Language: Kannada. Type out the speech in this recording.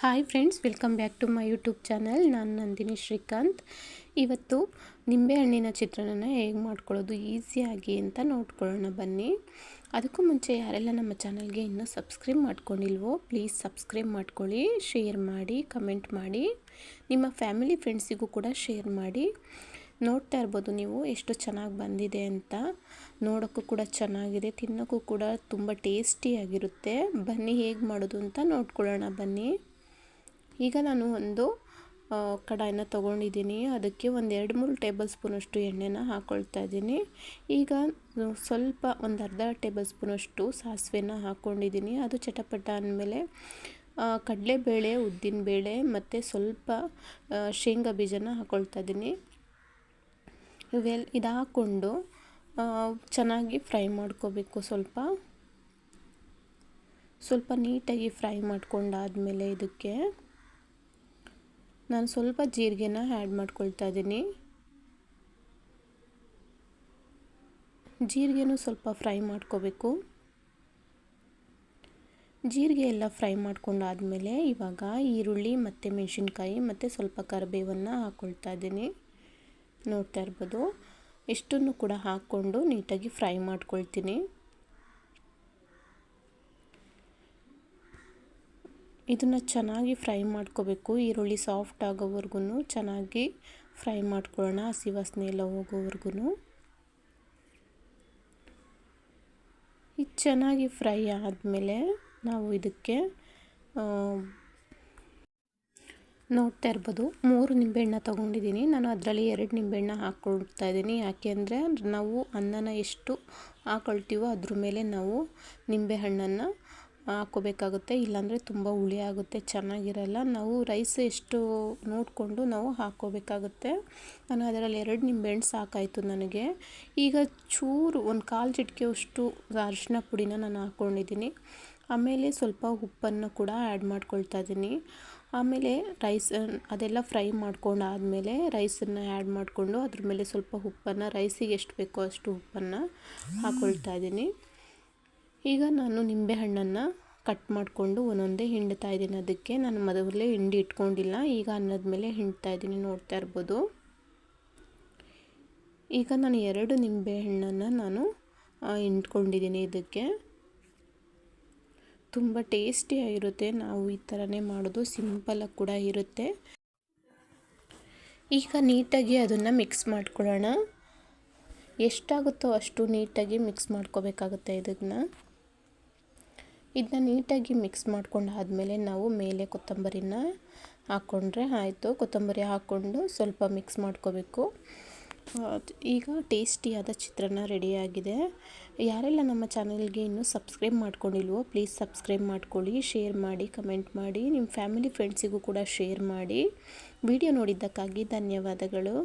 Hi friends welcome back to my YouTube channel ನಾನು ನಂದಿನಿ ಶ್ರೀಕಾಂತ್. ಇವತ್ತು ನಿಂಬೆಹಣ್ಣಿನ ಚಿತ್ರಾನ್ನ ಹೇಗೆ ಮಾಡ್ಕೊಳ್ಳೋದು ಈಸಿಯಾಗಿ ಅಂತ ನೋಡ್ಕೊಳ್ಳೋಣ ಬನ್ನಿ. ಅದಕ್ಕೂ ಮುಂಚೆ ಯಾರೆಲ್ಲ ನಮ್ಮ ಚಾನಲ್ಗೆ ಇನ್ನೂ ಸಬ್ಸ್ಕ್ರೈಬ್ ಮಾಡ್ಕೊಂಡಿಲ್ವೋ ಪ್ಲೀಸ್ ಸಬ್ಸ್ಕ್ರೈಬ್ ಮಾಡ್ಕೊಳ್ಳಿ ಶೇರ್ ಮಾಡಿ ಕಮೆಂಟ್ ಮಾಡಿ. ನಿಮ್ಮ ಫ್ಯಾಮಿಲಿ ಫ್ರೆಂಡ್ಸಿಗೂ ಕೂಡ ಶೇರ್ ಮಾಡಿ. ನೋಡ್ತಾ ಇರ್ಬೋದು ನೀವು ಎಷ್ಟು ಚೆನ್ನಾಗಿ ಬಂದಿದೆ ಅಂತ. ನೋಡೋಕ್ಕೂ ಕೂಡ ಚೆನ್ನಾಗಿದೆ, ತಿನ್ನೋಕ್ಕೂ ಕೂಡ ತುಂಬ ಟೇಸ್ಟಿಯಾಗಿರುತ್ತೆ ಬನ್ನಿ ಹೇಗೆ ಮಾಡೋದು ಅಂತ ನೋಡ್ಕೊಳ್ಳೋಣ ಬನ್ನಿ. ಈಗ ನಾನು ಒಂದು ಕಡಾಯನ್ನ ತೊಗೊಂಡಿದ್ದೀನಿ. ಅದಕ್ಕೆ ಒಂದು ಎರಡು ಮೂರು ಟೇಬಲ್ ಸ್ಪೂನಷ್ಟು ಎಣ್ಣೆನ ಹಾಕ್ಕೊಳ್ತಾ ಇದ್ದೀನಿ. ಈಗ ಸ್ವಲ್ಪ ಒಂದು ಅರ್ಧ ಟೇಬಲ್ ಸ್ಪೂನಷ್ಟು ಸಾಸಿವೆನ ಹಾಕ್ಕೊಂಡಿದ್ದೀನಿ ಅದು ಚಟಪಟ ಅಂದಮೇಲೆ ಕಡಲೆಬೇಳೆ, ಉದ್ದಿನಬೇಳೆ ಮತ್ತು ಸ್ವಲ್ಪ ಶೇಂಗಾ ಬೀಜನ ಹಾಕ್ಕೊಳ್ತಾ ಇದ್ದೀನಿ. ಇವೆಲ್ಲ ಇದು ಹಾಕ್ಕೊಂಡು ಚೆನ್ನಾಗಿ ಫ್ರೈ ಮಾಡ್ಕೋಬೇಕು ಸ್ವಲ್ಪ. ಸ್ವಲ್ಪ ನೀಟಾಗಿ ಫ್ರೈ ಮಾಡ್ಕೊಂಡಾದಮೇಲೆ ಇದಕ್ಕೆ ನಾನು ಸ್ವಲ್ಪ ಜೀರಿಗೆನ ಆ್ಯಡ್ ಮಾಡ್ಕೊಳ್ತಾ ಇದ್ದೀನಿ. ಜೀರಿಗೆನೂ ಸ್ವಲ್ಪ ಫ್ರೈ ಮಾಡ್ಕೋಬೇಕು. ಜೀರಿಗೆ ಎಲ್ಲ ಫ್ರೈ ಮಾಡ್ಕೊಂಡಾದಮೇಲೆ ಇವಾಗ ಈರುಳ್ಳಿ ಮತ್ತು ಮೆಣಸಿನ್ಕಾಯಿ ಮತ್ತು ಸ್ವಲ್ಪ ಕರಿಬೇವನ್ನು ಹಾಕ್ಕೊಳ್ತಾ ಇದ್ದೀನಿ. ನೋಡ್ತಾ ಇರ್ಬೋದು. ಇಷ್ಟನ್ನು ಕೂಡ ಹಾಕ್ಕೊಂಡು ನೀಟಾಗಿ ಫ್ರೈ ಮಾಡ್ಕೊಳ್ತೀನಿ. ಇದನ್ನು ಚೆನ್ನಾಗಿ ಫ್ರೈ ಮಾಡ್ಕೋಬೇಕು. ಈರುಳ್ಳಿ ಸಾಫ್ಟ್ ಆಗೋವರೆಗೂ ಚೆನ್ನಾಗಿ ಫ್ರೈ ಮಾಡ್ಕೊಳ್ಳೋಣ. ಹಸಿ ವಾಸನೆ ಎಲ್ಲ ಹೋಗೋವರೆಗೂ ಇದು ಚೆನ್ನಾಗಿ ಫ್ರೈ ಆದಮೇಲೆ ನಾವು ಇದಕ್ಕೆ ನೋಡ್ತಾ ಇರ್ಬೋದು. ಮೂರು ನಿಂಬೆಹಣ್ಣ ತೊಗೊಂಡಿದ್ದೀನಿ. ನಾನು ಅದರಲ್ಲಿ ಎರಡು ನಿಂಬೆಹಣ್ಣ ಹಾಕ್ಕೊಳ್ತಾ ಇದ್ದೀನಿ. ಯಾಕೆ ಅಂದರೆ ನಾವು ಅನ್ನನ ಎಷ್ಟು ಹಾಕೊಳ್ತೀವೋ ಅದ್ರ ಮೇಲೆ ನಾವು ನಿಂಬೆಹಣ್ಣನ್ನು ಹಾಕ್ಕೋಬೇಕಾಗುತ್ತೆ. ಇಲ್ಲಾಂದರೆ ತುಂಬ ಹುಳಿ ಆಗುತ್ತೆ, ಚೆನ್ನಾಗಿರಲ್ಲ. ನಾವು ರೈಸ್ ಎಷ್ಟು ನೋಡಿಕೊಂಡು ನಾವು ಹಾಕ್ಕೋಬೇಕಾಗುತ್ತೆ. ನಾನು ಅದರಲ್ಲಿ ಎರಡು ನಿಂಬೆಹಣ್ಣು ಸಾಕಾಯಿತು ನನಗೆ. ಈಗ ಚೂರು ಒಂದು ಕಾಲು ಚಿಟಿಕೆಯಷ್ಟು ಅರಿಶಿನ ಪುಡಿನ ನಾನು ಹಾಕ್ಕೊಂಡಿದ್ದೀನಿ. ಆಮೇಲೆ ಸ್ವಲ್ಪ ಉಪ್ಪನ್ನು ಕೂಡ ಆ್ಯಡ್ ಮಾಡ್ಕೊಳ್ತಾ ಇದ್ದೀನಿ. ಆಮೇಲೆ ರೈಸ್, ಅದೆಲ್ಲ ಫ್ರೈ ಮಾಡ್ಕೊಂಡಾದಮೇಲೆ ರೈಸನ್ನು ಆ್ಯಡ್ ಮಾಡಿಕೊಂಡು ಅದ್ರ ಮೇಲೆ ಸ್ವಲ್ಪ ಉಪ್ಪನ್ನು, ರೈಸಿಗೆ ಎಷ್ಟು ಬೇಕೋ ಅಷ್ಟು ಉಪ್ಪನ್ನು ಹಾಕ್ಕೊಳ್ತಾ ಇದ್ದೀನಿ. ಈಗ ನಾನು ನಿಂಬೆಹಣ್ಣನ್ನು ಕಟ್ ಮಾಡಿಕೊಂಡು ಒಂದೊಂದೇ ಹಿಂಡ್ತಾ ಇದ್ದೀನಿ. ಅದಕ್ಕೆ ನಾನು ಮೊದಲೇ ಹಿಂಡಿ ಇಟ್ಕೊಂಡಿಲ್ಲ. ಈಗ ಅನ್ನದ ಮೇಲೆ ಹಿಂಡ್ತಾ ಇದ್ದೀನಿ ನೋಡ್ತಾ ಇರ್ಬೋದು. ಈಗ ನಾನು ಎರಡು ನಿಂಬೆಹಣ್ಣನ್ನು ನಾನು ಹಿಂಡ್ಕೊಂಡಿದ್ದೀನಿ ಇದಕ್ಕೆ. ತುಂಬ ಟೇಸ್ಟಿಯಾಗಿರುತ್ತೆ ನಾವು ಈ ಥರನೇ ಮಾಡೋದು. ಸಿಂಪಲಾಗಿ ಕೂಡ ಇರುತ್ತೆ. ಈಗ ನೀಟಾಗಿ ಅದನ್ನು ಮಿಕ್ಸ್ ಮಾಡ್ಕೊಳ್ಳೋಣ. ಎಷ್ಟಾಗುತ್ತೋ ಅಷ್ಟು ನೀಟಾಗಿ ಮಿಕ್ಸ್ ಮಾಡ್ಕೋಬೇಕಾಗುತ್ತೆ ಇದನ್ನು. ಇದನ್ನ ನೀಟಾಗಿ ಮಿಕ್ಸ್ ಮಾಡ್ಕೊಂಡು ಆದಮೇಲೆ ನಾವು ಮೇಲೆ ಕೊತ್ತಂಬರಿನ ಹಾಕ್ಕೊಂಡ್ರೆ ಆಯಿತು. ಕೊತ್ತಂಬರಿ ಹಾಕ್ಕೊಂಡು ಸ್ವಲ್ಪ ಮಿಕ್ಸ್ ಮಾಡ್ಕೋಬೇಕು. ಈಗ ಟೇಸ್ಟಿಯಾದ ಚಿತ್ರಾನ್ನ ರೆಡಿಯಾಗಿದೆ. ಯಾರೆಲ್ಲ ನಮ್ಮ ಚಾನಲ್ಗೆ ಇನ್ನೂ ಸಬ್ಸ್ಕ್ರೈಬ್ ಮಾಡ್ಕೊಂಡಿಲ್ವೋ ಪ್ಲೀಸ್ ಸಬ್ಸ್ಕ್ರೈಬ್ ಮಾಡ್ಕೊಳ್ಳಿ, ಶೇರ್ ಮಾಡಿ, ಕಮೆಂಟ್ ಮಾಡಿ, ನಿಮ್ಮ ಫ್ಯಾಮಿಲಿ ಫ್ರೆಂಡ್ಸಿಗೂ ಕೂಡ ಶೇರ್ ಮಾಡಿ. ವಿಡಿಯೋ ನೋಡಿದ್ದಕ್ಕಾಗಿ ಧನ್ಯವಾದಗಳು.